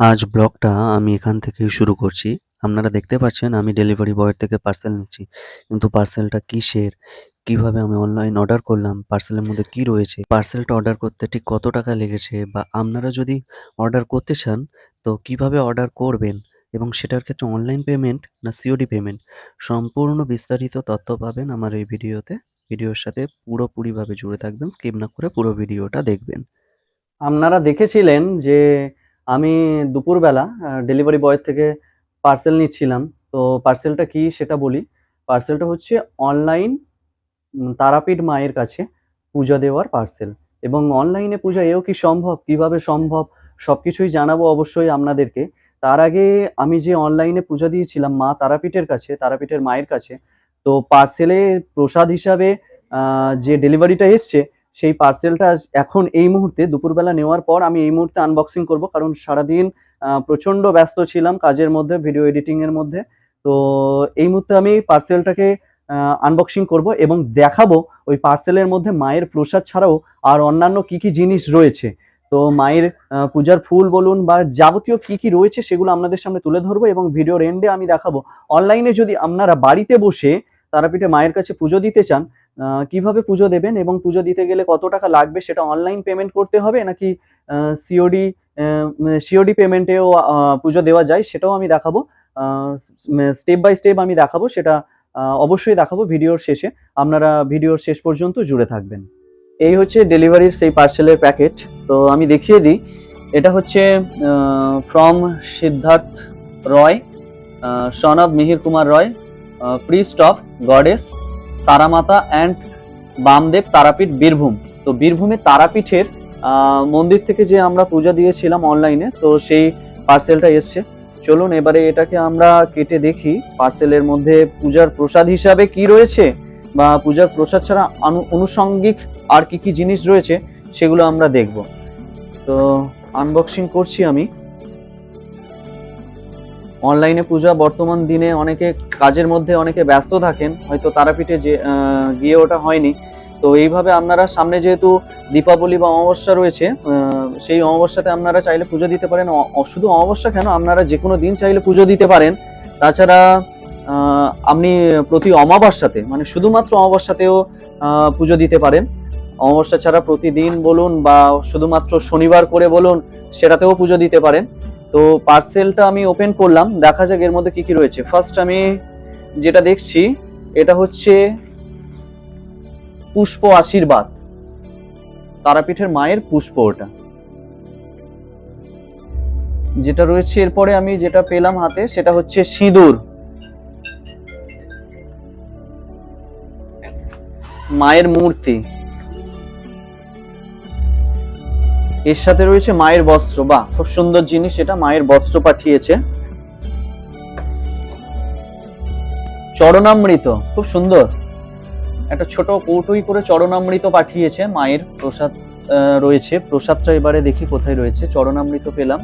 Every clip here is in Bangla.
আজ ব্লগটা আমি এখান থেকেই শুরু করছি। আপনারা দেখতে পাচ্ছেন আমি ডেলিভারি বয়ের থেকে পার্সেল নিচ্ছি। কিন্তু পার্সেলটা কিসের? কীভাবে আমি অনলাইন অর্ডার করলাম? পার্সেলের মধ্যে কি রয়েছে? পার্সেলটা অর্ডার করতে ঠিক কত টাকা লেগেছে? বা আপনারা যদি অর্ডার করতে চান, তো কীভাবে অর্ডার করবেন? এবং সেটার ক্ষেত্রে অনলাইন পেমেন্ট না সিওডি পেমেন্ট? সম্পূর্ণ বিস্তারিত তথ্য পাবেন আমার এই ভিডিওতে। ভিডিওর সাথে পুরোপুরিভাবে জুড়ে থাকবেন। স্কিপ না করে পুরো ভিডিওটা দেখবেন। আপনারা দেখেছিলেন যে আমি দুপুরবেলা ডেলিভারি বয়ের থেকে পার্সেল নিচ্ছিলাম। তো পার্সেলটা কি সেটা বলি। পার্সেলটা হচ্ছে অনলাইন তারাপীঠ মায়ের কাছে পূজা দেওয়ার পার্সেল এবং অনলাইনে পূজা এও কি সম্ভব? কীভাবে সম্ভব? সব কিছুই জানাব অবশ্যই আপনাদেরকে। তার আগে আমি যে অনলাইনে পূজা দিয়েছিলাম মা তারাপীঠের কাছে, তারাপীঠের মায়ের কাছে, তো পার্সেলে প্রসাদ হিসাবে যে ডেলিভারিটা এসছে সেই পার্সেলটা এখন এই মুহূর্তে দুপুরবেলা নেওয়ার পর আমি এই মুহূর্তে আনবক্সিং করব। কারণ সারাদিন প্রচণ্ড ব্যস্ত ছিলাম কাজের মধ্যে ভিডিও এডিটিং এর মধ্যে। তো এই মুহূর্তে আমি পার্সেলটাকে আনবক্সিং করব এবং দেখাবো ওই পার্সেলের মধ্যে মায়ের প্রসাদ ছাড়াও আর অন্যান্য কি কি জিনিস রয়েছে। তো মায়ের পূজার ফুল বলুন বা যাবতীয় কি কি রয়েছে সেগুলো আপনাদের সামনে তুলে ধরবো এবং ভিডিওর এন্ডে আমি দেখাবো। অনলাইনে যদি আপনারা বাড়িতে বসে তারাপীঠে মায়ের কাছে পুজো দিতে চান কীভাবে পুজো দেবেন এবং পুজো দিতে গেলে কত টাকা লাগবে সেটা অনলাইন পেমেন্ট করতে হবে নাকি সিওডি সিওডি পেমেন্টেও পুজো দেওয়া যায় সেটাও আমি দেখাবো। স্টেপ বাই স্টেপ আমি দেখাবো সেটা অবশ্যই দেখাবো ভিডিওর শেষে। আপনারা ভিডিওর শেষ পর্যন্ত জুড়ে থাকবেন। এই হচ্ছে ডেলিভারির সেই পার্সেলের প্যাকেট তো আমি দেখিয়ে দিই। এটা হচ্ছে from Siddharth Roy son of Mihir Kumar Roy priest of goddess Taramata and Bamdev Tarapith Birbhum. তো বীরভূমে তারাপীঠের মন্দির থেকে যে আমরা পূজা দিয়েছিলাম অনলাইনে তো সেই পার্সেলটা এসছে। চলুন এবারে এটাকে আমরা কেটে দেখি পার্সেলের মধ্যে পূজার প্রসাদ হিসাবে কি রয়েছে, বা পূজার প্রসাদ ছাড়া আনুষঙ্গিক আর কি কি জিনিস রয়েছে, সেগুলো আমরা দেখব। তো আনবক্সিং করছি আমি। অনলাইনে পূজা বর্তমান দিনে অনেকে কাজের মধ্যে অনেকে ব্যস্ত থাকেন, হয়তো তারাপীঠে যে গিয়ে ওটা হয়নি। তো এইভাবে আপনারা সামনে যেহেতু দীপাবলি বা অমাবস্যা রয়েছে সেই অমাবস্যাতে আপনারা চাইলে পুজো দিতে পারেন। শুধু অমাবস্যা কেন, আপনারা যে কোনো দিন চাইলে পুজো দিতে পারেন। তাছাড়া আপনি প্রতি অমাবস্যাতে মানে শুধুমাত্র অমাবস্যাতেও পুজো দিতে পারেন। অমাবস্যা ছাড়া প্রতিদিন বলুন বা শুধুমাত্র শনিবার করে বলুন, সেটাতেও পুজো দিতে পারেন। তো পার্সেলটা আমি ওপেন করলাম, দেখা যাক এর মধ্যে কি কি রয়েছে। ফার্স্ট আমি যেটা দেখছি, এটা হচ্ছে পুষ্প আশীর্বাদ। তারাপীঠের মায়ের পুষ্প ওটা। যেটা রয়েছে, এরপরে আমি যেটা পেলাম হাতে, সেটা হচ্ছে সিঁদুর। মায়ের মূর্তি। এর সাথে রয়েছে মায়ের বস্ত্র। বাহ, খুব সুন্দর জিনিস এটা, মায়ের বস্ত্র পাঠিয়েছে। চরণামৃত, খুব সুন্দর। একটা ছোট কৌটোই করে চরণামৃত পাঠিয়েছে মায়ের প্রসাদ রয়েছে। প্রসাদটা এবারে দেখি কোথায় রয়েছে। চরণামৃত পেলাম।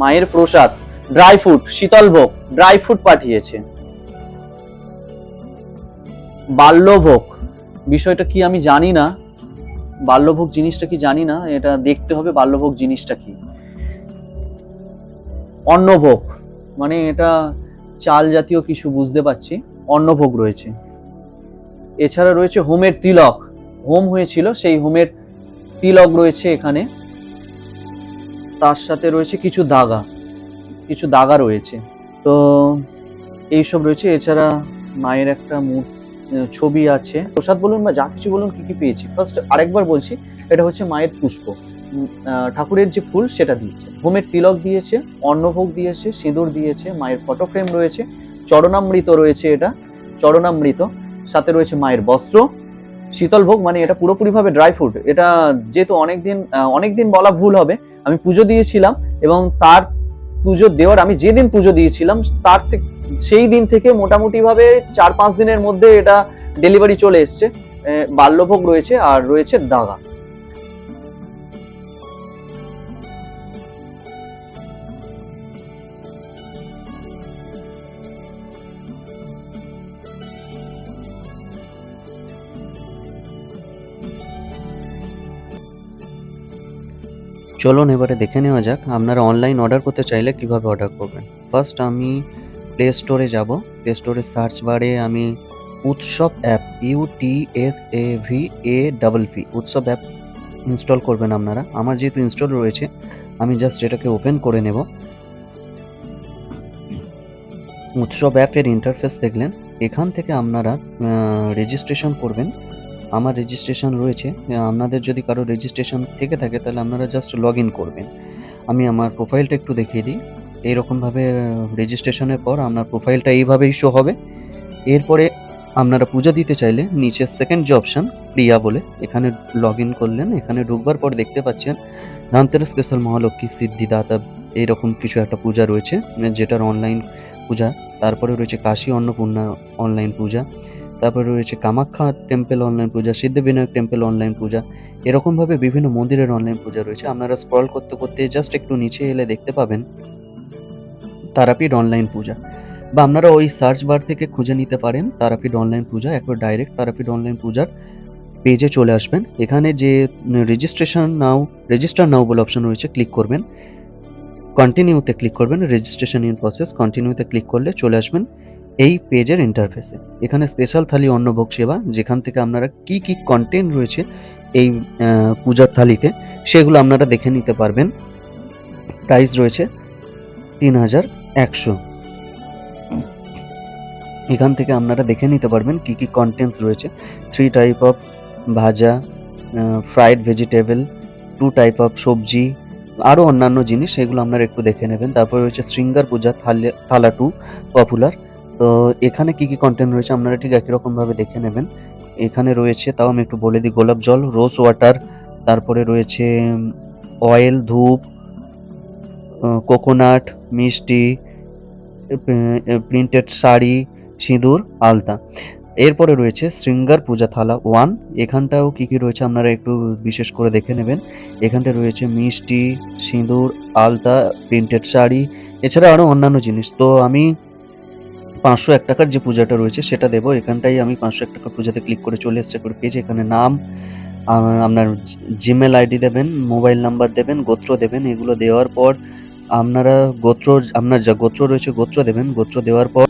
মায়ের প্রসাদ, ড্রাই ফ্রুট, শীতলভোগ, ড্রাই ফ্রুট পাঠিয়েছে। বাল্যভোগ, বিষয়টা কি আমি জানি না। বাল্যভোগ জিনিসটা কি জানি না, এটা দেখতে হবে বাল্যভোগ জিনিসটা কি। অন্নভোগ মানে এটা চাল জাতীয় কিছু বুঝতে পারছি, অন্নভোগ রয়েছে। এছাড়া রয়েছে হোমের তিলক, হোম হয়েছিল, সেই হোমের তিলক রয়েছে এখানে। তার সাথে রয়েছে কিছু দাগা কিছু দাগা রয়েছে। তো, এইসব রয়েছে। এছাড়া মায়ের একটা মূর্তি ছবি আছে। প্রসাদ বলুন বা যা কিছু বলুন কি কি পেয়েছি। ফার্স্ট আরেকবার বলছি, এটা হচ্ছে মায়ের পুষ্প। ঠাকুরের যে ফুল সেটা দিয়েছে। হোমের তিলক দিয়েছে, অন্নভোগ দিয়েছে, সিঁদুর দিয়েছে, মায়ের ফটো ফ্রেম রয়েছে, চরণামৃত রয়েছে এটা, চরণামৃত। সাথে রয়েছে মায়ের বস্ত্র। শীতল ভোগ মানে এটা পুরোপুরিভাবে ড্রাই ফ্রুট এটা যেহেতু অনেকদিন অনেকদিন বলা ভুল হবে, আমি পুজো দিয়েছিলাম এবং তার পুজো দেওয়ার, আমি যেদিন পুজো দিয়েছিলাম, তার থেকে সেই দিন থেকে মোটামুটি ভাবে চার পাঁচ দিনের মধ্যে এটা ডেলিভারি চলে এসছে। বাল্যভোগ রয়েছে আর রয়েছে দাগা। চলুন এবারে দেখে নেওয়া যাক, আপনারা অনলাইন অর্ডার করতে চাইলে কীভাবে অর্ডার করবেন? ফার্স্ট আমি প্লে স্টোরে যাব। প্লে স্টোরে সার্চ বারে আমি Utsav app U T S A V A double P Utsav app install করবেন আপনারা। আমার যেহেতু ইনস্টল রয়েছে, আমি জাস্ট এটাকে ওপেন করে নেব। উৎসব অ্যাপের ইন্টারফেস দেখলেন, এখান থেকে আপনারা রেজিস্ট্রেশন করবেন। আমার রেজিস্ট্রেশন রয়েছে, আপনাদের যদি কারও রেজিস্ট্রেশন থেকে থাকে, তাহলে আপনারা জাস্ট লগ ইন করবেন। আমি আমার প্রোফাইলটা একটু দেখিয়ে দিই। এইরকমভাবে রেজিস্ট্রেশনের পর আপনার প্রোফাইলটা এইভাবেই শো হবে। এরপরে আপনারা পূজা দিতে চাইলে নিচে সেকেন্ড যে অপশান প্রিয়া বলে, এখানে লগ ইন করলেন, এখানে ঢুকবার পর দেখতে পাচ্ছেন ধনতেরাস স্পেশাল মহালক্ষ্মী, সিদ্ধিদাতা, এইরকম কিছু একটা পূজা রয়েছে, যেটার অনলাইন পূজা। তারপরে রয়েছে কাশী অন্নপূর্ণা অনলাইন পূজা। তারপরে রয়েছে কামাখ্যা টেম্পল অনলাইন পূজা সিদ্ধিবিনায়ক টেম্পল অনলাইন পূজা। এরকমভাবে বিভিন্ন মন্দিরের অনলাইন পূজা রয়েছে। আপনারা স্ক্রল করতে করতে জাস্ট একটু নিচে এলে দেখতে পাবেন তারাপীঠ অনলাইন পূজা। বা আপনারা ওই সার্চ বার থেকে খুঁজে নিতে পারেন তারাপীঠ অনলাইন পূজা। একবার ডাইরেক্ট তারাপীঠ অনলাইন পূজার পেজে চলে আসবেন। এখানে যে রেজিস্ট্রেশন নাও রেজিস্টার নাও বলে অপশন রয়েছে ক্লিক করবেন। কন্টিনিউতে ক্লিক করবেন রেজিস্ট্রেশন ইন প্রসেস কন্টিনিউতে ক্লিক করলে চলে আসবেন এই পেজের ইন্টারফেসে এখানে স্পেশাল থালি অন্নভোগ সেবা, যেখান থেকে আপনারা কি কি কন্টেন্ট রয়েছে এই পূজার থালিতে, সেগুলো আপনারা দেখে নিতে পারবেন। প্রাইস রয়েছে তিন হাজার একশো। এখান থেকে আপনারা দেখে নিতে পারবেন কি কি কন্টেন্টস রয়েছে। থ্রি টাইপ অফ ভাজা fried vegetable two type of সবজি আরও অন্যান্য জিনিস, সেগুলো আপনারা একটু দেখে নেবেন। তারপর রয়েছে শৃঙ্গার পূজা, থালে থালা টু পপুলার তো এখানে কি কি কন্টেন্ট রয়েছে আপনারা ঠিক একই রকমভাবে দেখে নেবেন। এখানে রয়েছে, তাও আমি একটু বলে দিই, গোলাপ জল রোজ ওয়াটার তারপরে রয়েছে অয়েল ধূপ কোকোনাট মিষ্টি প্রিন্টেড শাড়ি, সিঁদুর, আলতা। এরপরে রয়েছে শৃঙ্গার পূজা থালা ওয়ান। এখানটাও কি কি রয়েছে আপনারা একটু বিশেষ করে দেখে নেবেন। এখানটা রয়েছে মিষ্টি, সিঁদুর, আলতা, প্রিন্টেড শাড়ি, এছাড়া আরও অন্যান্য জিনিস। তো আমি পাঁচশো এক টাকার যে পূজাটা রয়েছে সেটা দেবো। এখানটাই আমি পাঁচশো এক টাকার পূজাতে ক্লিক করে চলে এসছে করে পেয়েছি এখানে নাম আপনার জিমেল আইডি দেবেন মোবাইল নাম্বার দেবেন, গোত্র দেবেন। এগুলো দেওয়ার পর আপনারা গোত্র, আপনার যা গোত্র রয়েছে গোত্র দেবেন। গোত্র দেওয়ার পর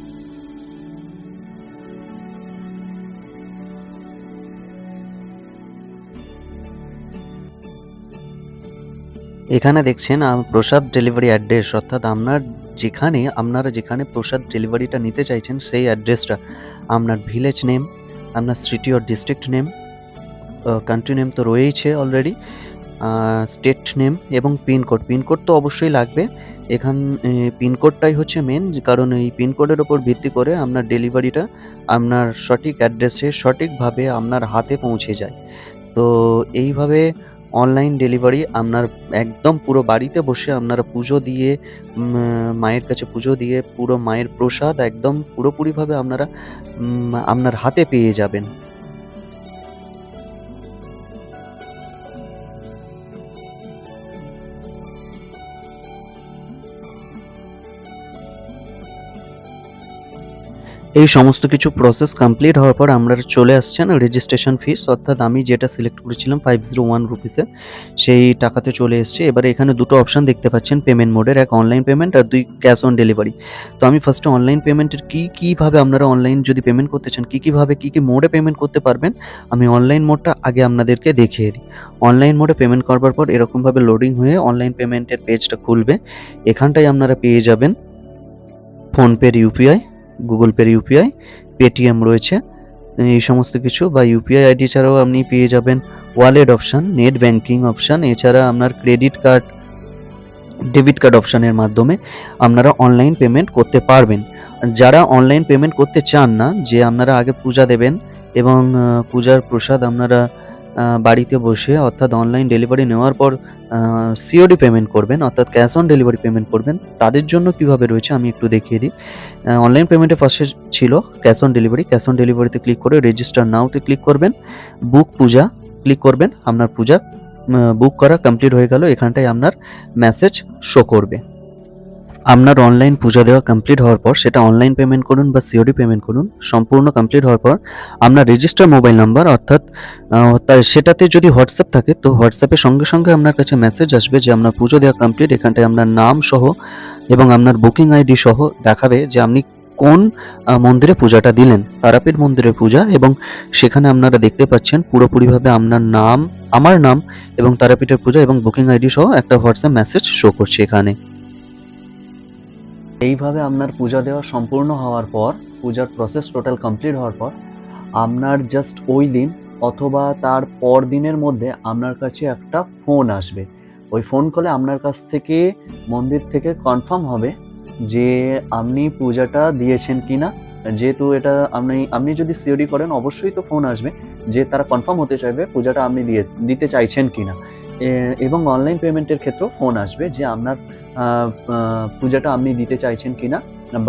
এখানে দেখছেন প্রসাদ ডেলিভারি অ্যাড্রেস অর্থাৎ আপনার যেখানে, আপনারা যেখানে প্রসাদ ডেলিভারিটা নিতে চাইছেন, সেই অ্যাড্রেসটা আপনার ভিলেজ নেম আপনার সিটি ও ডিস্ট্রিক্ট নেম কান্ট্রি নেম তো রয়েইছে অলরেডি স্টেট নেম এবং পিনকোড পিনকোড তো অবশ্যই লাগবে। এখান পিনকোডটাই হচ্ছে মেন কারণ এই পিনকোডের ওপর ভিত্তি করে আপনার ডেলিভারিটা আপনার সঠিক অ্যাড্রেসে সঠিকভাবে আপনার হাতে পৌঁছে যায়। তো এইভাবে অনলাইন ডেলিভারি আপনার একদম পুরো বাড়িতে বসে আপনারা পুজো দিয়ে মায়ের কাছে পুজো দিয়ে পুরো মায়ের প্রসাদ একদম পুরোপুরিভাবে আপনারা আপনার হাতে পেয়ে যাবেন। এই সমস্ত কিছু প্রসেস কমপ্লিট হওয়ার পর আমরা চলে আসছেন রেজিস্ট্রেশন ফিস অর্থাৎ আমি যেটা সিলেক্ট করেছিলাম ফাইভ জিরো ওয়ান রুপিসে সেই টাকাতে চলে এসছে। এবারে এখানে দুটো অপশন দেখতে পাচ্ছেন পেমেন্ট মোডের এক অনলাইন পেমেন্ট আর দুই ক্যাশ অন ডেলিভারি তো আমি ফার্স্টে অনলাইন পেমেন্টের কী, কীভাবে আপনারা অনলাইন যদি পেমেন্ট করতে চান, কী, কীভাবে, কী কী মোডে পেমেন্ট করতে পারবেন, আমি অনলাইন মোডটা আগে আপনাদেরকে দেখিয়ে দিই। অনলাইন মোডে পেমেন্ট করবার পর এরকমভাবে লোডিং হয়ে অনলাইন পেমেন্টের পেজটা খুলবে। এখানটায় আপনারা পেয়ে যাবেন ফোনপের ইউপিআই গুগল পের ইউপিআই পেটিএম রয়েছে। এই সমস্ত কিছু বা ইউপিআই আইডি ছাড়াও আপনি পেয়ে যাবেন wallet option net banking option এছাড়া আপনার ক্রেডিট কার্ড ডেবিট কার্ড অপশানের মাধ্যমে আপনারা অনলাইন পেমেন্ট করতে পারবেন। যারা অনলাইন পেমেন্ট করতে চান না, যে আপনারা আগে পূজা দেবেন এবং পূজার প্রসাদ আপনারা বাড়িতে বসে অর্থাৎ অনলাইন ডেলিভারি নেওয়ার পর সিওডি পেমেন্ট করবেন, অর্থাৎ ক্যাশ অন ডেলিভারি পেমেন্ট করবেন। তাদের জন্য কীভাবে রয়েছে আমি একটু দেখিয়ে দিই। অনলাইন পেমেন্টের পাশে ছিল cash on delivery cash on ডেলিভারিতে ক্লিক করে রেজিস্টার নাওতে ক্লিক করবেন। বুক পূজা ক্লিক করবেন। আপনার পূজা বুক করা কমপ্লিট হয়ে গেল। এখানটায় আপনার মেসেজ শো করবে। আপনার অনলাইন পূজা দেওয়া কমপ্লিট হওয়ার পর সেটা অনলাইন পেমেন্ট করুন বা সিওডি পেমেন্ট করুন, সম্পূর্ণ কমপ্লিট হওয়ার পর আপনার রেজিস্টার মোবাইল নাম্বার অর্থাৎ সেটাতে যদি হোয়াটসঅ্যাপ থাকে, তো হোয়াটসঅ্যাপের সঙ্গে সঙ্গে আপনার কাছে মেসেজ আসবে যে আপনার পুজো দেওয়া কমপ্লিট এখানটায় আপনার নাম সহ এবং আপনার বুকিং আইডি সহ দেখাবে যে আপনি কোন মন্দিরে পূজাটা দিলেন। তারাপীঠ মন্দিরের পূজা এবং সেখানে আপনারা দেখতে পাচ্ছেন পুরোপুরিভাবে আপনার নাম, আমার নাম এবং তারাপীঠের পূজা এবং বুকিং আইডি সহ একটা হোয়াটসঅ্যাপ মেসেজ শো করছে এখানে। এইভাবে আপনার পূজা দেওয়া সম্পূর্ণ হওয়ার পর, পূজার প্রসেস টোটাল কমপ্লিট হওয়ার পর, আপনার জাস্ট ওই দিন অথবা তার পর দিনের মধ্যে আপনার কাছে একটা ফোন আসবে। ওই ফোন কলে আপনার কাছ থেকে, মন্দির থেকে কনফার্ম হবে যে আপনি পূজাটা দিয়েছেন কি না যেহেতু এটা আপনি আপনি যদি সিওডি করেন, অবশ্যই তো ফোন আসবে যে তারা কনফার্ম হতে চাইবে পূজাটা আপনি দিয়ে, দিতে চাইছেন কি না এবং অনলাইন পেমেন্টের ক্ষেত্রেও ফোন আসবে যে আপনার পূজাটা আপনি দিতে চাইছেন কিনা,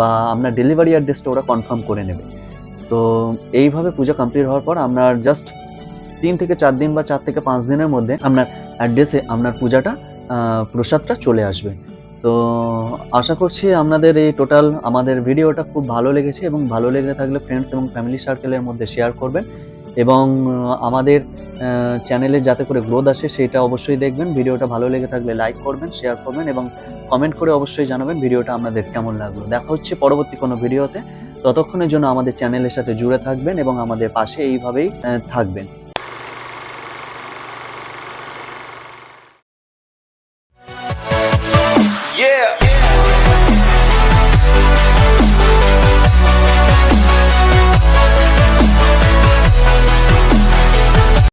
বা আপনার ডেলিভারি অ্যাড্রেসটা ওরা কনফার্ম করে নেবে। তো এইভাবে পূজা কমপ্লিট হওয়ার পর আপনার জাস্ট তিন থেকে চার দিন বা চার থেকে পাঁচ দিনের মধ্যে আপনার অ্যাড্রেসে আপনার পূজাটা প্রসাদটা চলে আসবে। তো আশা করছি আপনাদের এই টোটাল আমাদের ভিডিওটা খুব ভালো লেগেছে এবং ভালো লেগে থাকলে ফ্রেন্ডস এবং ফ্যামিলি সার্কেলের মধ্যে শেয়ার করবেন। এবং আমাদের চ্যানেলে যাতে করে গ্রোথ আসে সেটা অবশ্যই দেখবেন। ভিডিওটা ভালো লেগে থাকলে লাইক করবেন শেয়ার করবেন এবং কমেন্ট করে অবশ্যই জানাবেন ভিডিওটা আপনাদের কেমন লাগল। দেখা হচ্ছে পরবর্তী কোনো ভিডিওতে। ততক্ষণের জন্য আমাদের চ্যানেলের সাথে জুড়ে থাকবেন এবং আমাদের পাশে এইভাবেই থাকবেন।